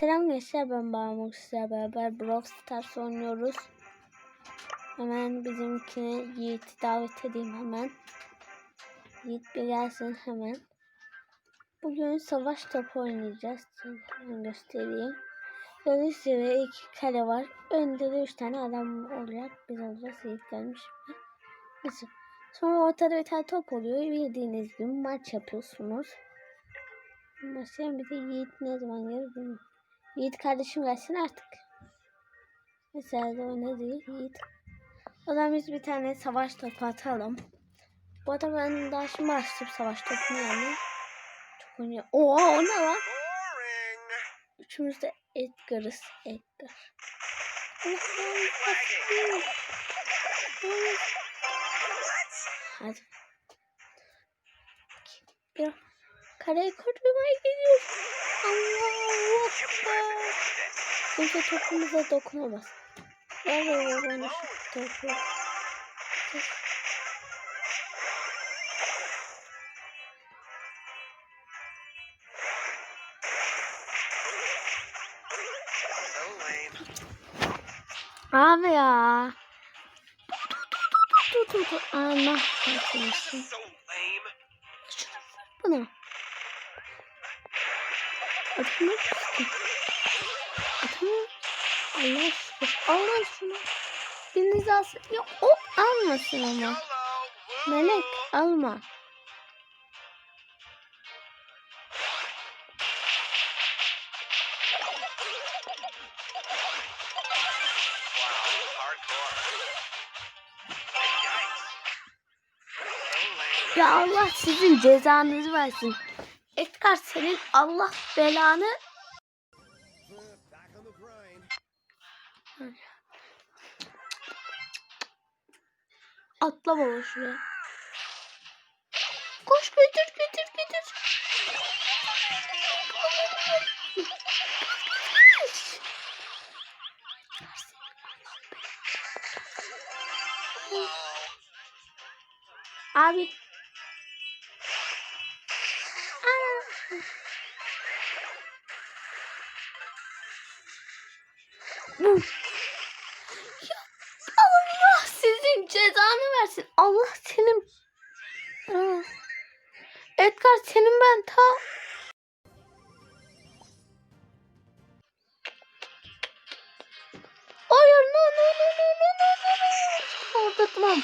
Selam gençler ben Bağımlık sizlerle beraber Brawl Stars oynuyoruz. Hemen bizimkine Yiğit'i davet edeyim hemen. Yiğit bir gelsin hemen. Bugün savaş topu oynayacağız. Hemen göstereyim. Gibi iki kale var. Önde de üç tane adam olacak. Biz olacağız. Yiğit gelmiş. Neyse. Sonra ortada bir tane top oluyor. Bildiğiniz gibi maç yapıyorsunuz. Başlayalım bir de Yiğit ne zaman gelir bilmiyorum. Yiğit kardeşim gelsin artık. Mesela de o ne değil Yiğit. O zaman biz bir tane savaş topu atalım. Bu arada ben daha şimdi açtım savaş topunu yani. Çok oynuyor. Oha o ne lan? Üçümüz de Edgar'ız. Edgar. Allah'ım, Allah'ım. Hadi. Bir kareyi korumaya gidiyoruz. Allahu Ekber. Kimse topumuza dokunamaz. Ver bana şu topu. Abi ya kurtul. Allah kahretsin. Buna. Atma. Atma. Allah şükür. Allah şunu. Biriniz alsın. Ya o almasın ama. Melek alma. Ya Allah sizin cezanızı versin. Edgar senin Allah belanı. Atla baba şuraya. Koş götür götür götür. Abi. Senin. Aa. Edgar senin ben ta. Hayır no no no no no no no no. Orada tamam.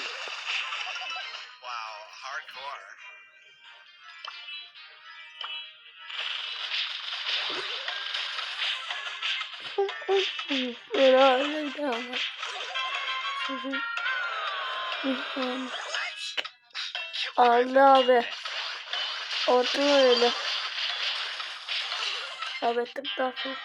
Wow, hardcore. Allah abi. Orada öyle. Kaybettik daha sonra.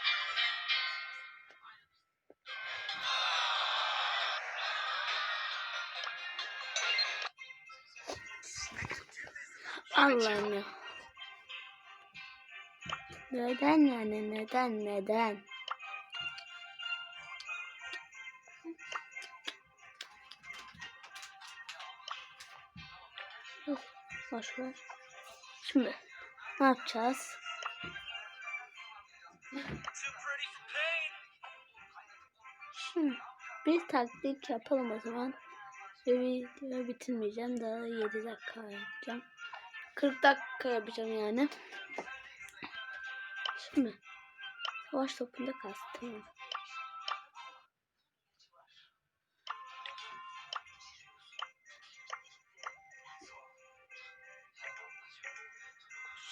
Allah'ım ya. Neden yani neden neden? Boş ver. Şimdi ne yapacağız? Şimdi bir taktik yapalım o zaman. Ve videoyu bitirmeyeceğim. Daha 7 dakika yapacağım. 40 dakika yapacağım yani. Şimdi savaş topunda kastım.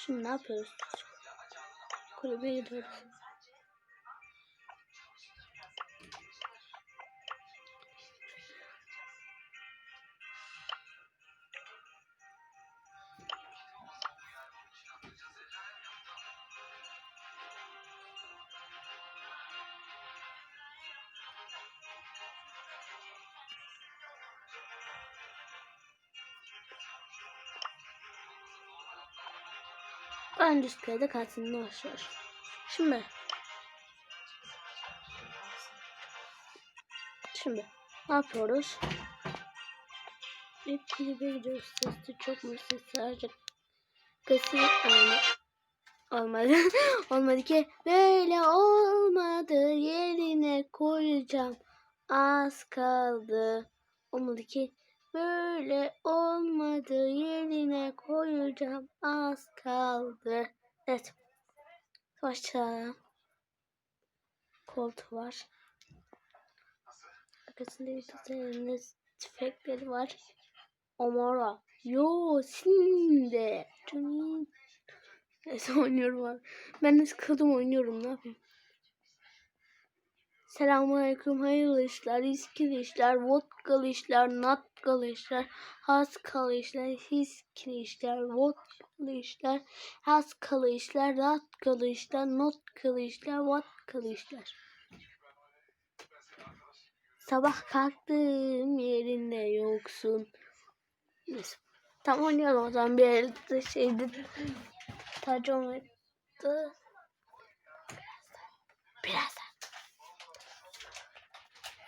Şimdi ne yapıyoruz? Kulübe gidiyoruz. Üst kayda katilinde başlıyor. Şimdi. Şimdi ne yapıyoruz? İlk klibe gidiyoruz. Sesi çok mu ses sadece kısım olmadı. Olmadı. olmadı ki. Böyle olmadı. Yerine koyacağım. Az kaldı. Olmadı ki. Böyle olmadı. Yerine koyacağım. Az kaldı. Evet. Başla. Koltuğu var. Arkasında bir tane tüfekleri var. Omara. Yo şimdi. Neyse oynuyorum abi. Ben de sıkıldım oynuyorum ne yapayım. Selamünaleyküm hayırlı işler, iskili işler, vodkalı işler, natkalı işler, haskalı işler, hiskili işler, vodkalı işler, haskalı işler, natkalı işler, notkalı işler, vodkalı işler. Sabah kalktım yerinde yoksun. Tam oynayalım o zaman bir elde şeydi. Tacım etti. Birazdan.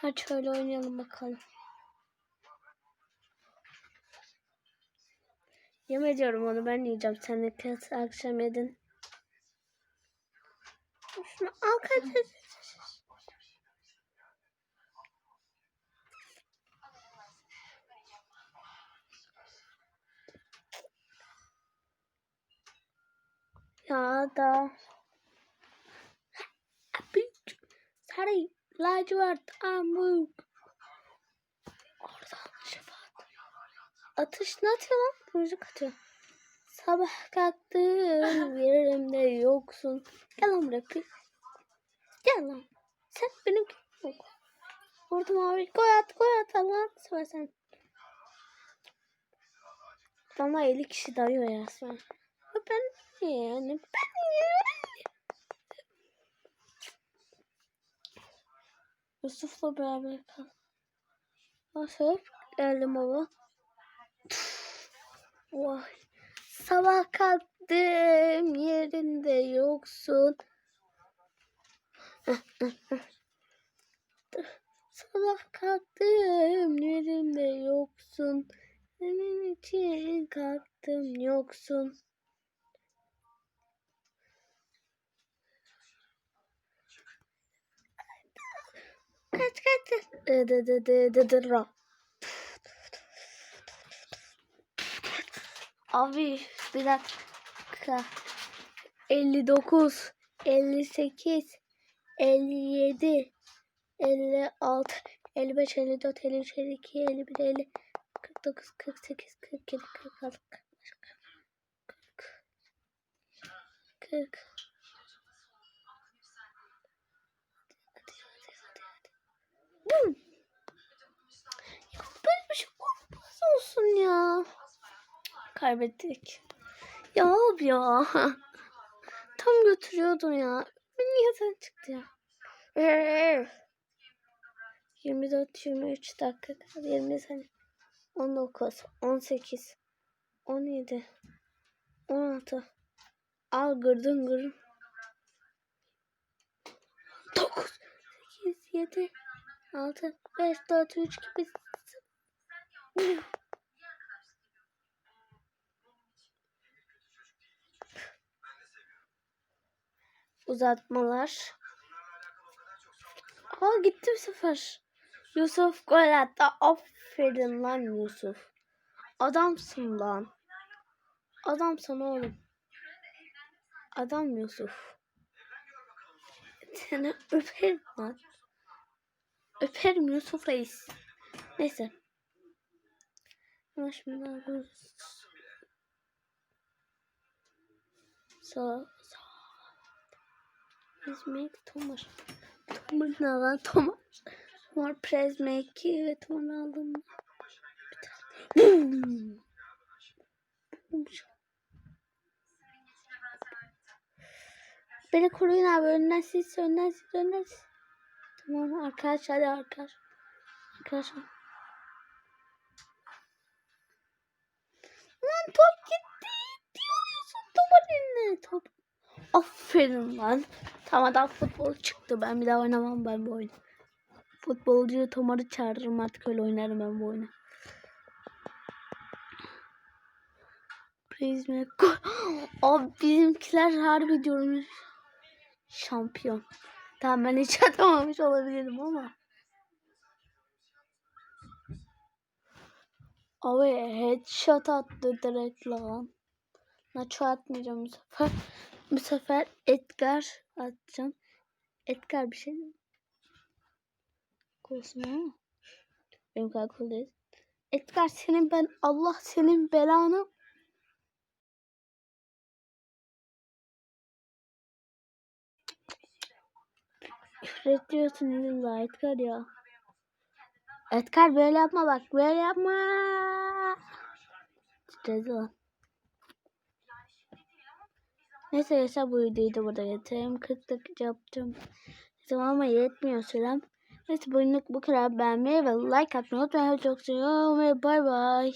Hadi şöyle oynayalım bakalım. Yem ediyorum onu ben yiyeceğim. Sen de kız akşam yedin. Şunu al kaç. Ya da sarı lacivert amuk. Atış ne atıyor lan? Müzik atıyor. Sabah kalktım yerimde yoksun. Gel lan buraya. Gel lan. Sen benim yok. Vurdum abi. Koy at koy at Allah'ını seversen. Bana 50 kişi dayıyor ya sen. Ben yani ben Yusuf'la beraber kal. Yusuf geldim baba. Vay. Sabah kalktım yerinde yoksun. Sabah kalktım yerimde yoksun. Senin için kalktım yoksun. Kaç kaç. Dı dı dı dı dı dı ra. Abi bir dakika. 59, 58, 57, 56, 55, 54, 53, 52, 51, 50, 49, 48, 47, 46, 45, 40, 40. Bum. Ya böyle bir şey olmaz olsun ya. Kaybettik. Ya abi ya. Tam götürüyordum ya. Beni yatan çıktı ya. 24 23 dakika kaldı. 20 saniye. 19 18 17 16 Al gırdın gırın. 9 8 7 6 5 4 3 2 1 Uzatmalar. Aa gitti bu sefer. Yusuf gol attı. Aferin lan Yusuf. Adamsın lan. Adamsın oğlum. Adam Yusuf. Seni öperim lan. Öperim Yusuf Reis. Neyse. Ama şimdi alıyoruz. Sağ, sağ. Prezmek Tomar. Tomar ne lan Tomar? Tomar Prezmek ve Tomar aldım. Bir tane. Beni koruyun abi. Önden siz, önden siz, önden siz. Tamam arkadaşlar, hadi arkadaş. Arkadaşlar. Lan top gitti. Diyorsun topun eline top. Aferin lan. Tamam adam futbol çıktı. Ben bir daha oynamam ben bu oyunu. Futbolcu Tomar'ı çağırırım artık öyle oynarım ben bu oyunu. Prizme. Abi bizimkiler harbi diyorum. Şampiyon. Tamam ben hiç atamamış olabilirim ama. Abi headshot attı direkt lan. Nacho atmayacağım bu sefer. Bu sefer Edgar atacağım. Edgar bir şey mi? Benim cool değil. Edgar senin ben Allah senin belanı. Küfrediyorsun illa Edgar ya. Edgar böyle yapma bak böyle yapma. Titredi lan. Neyse yaşa bu videoyu da burada getireyim. 40 dakika yaptım. Tamam ama yetmiyor sürem. Neyse bugünlük bu kadar beğenmeyi ve like atmayı unutmayın. Çok seviyorum ve bay bay.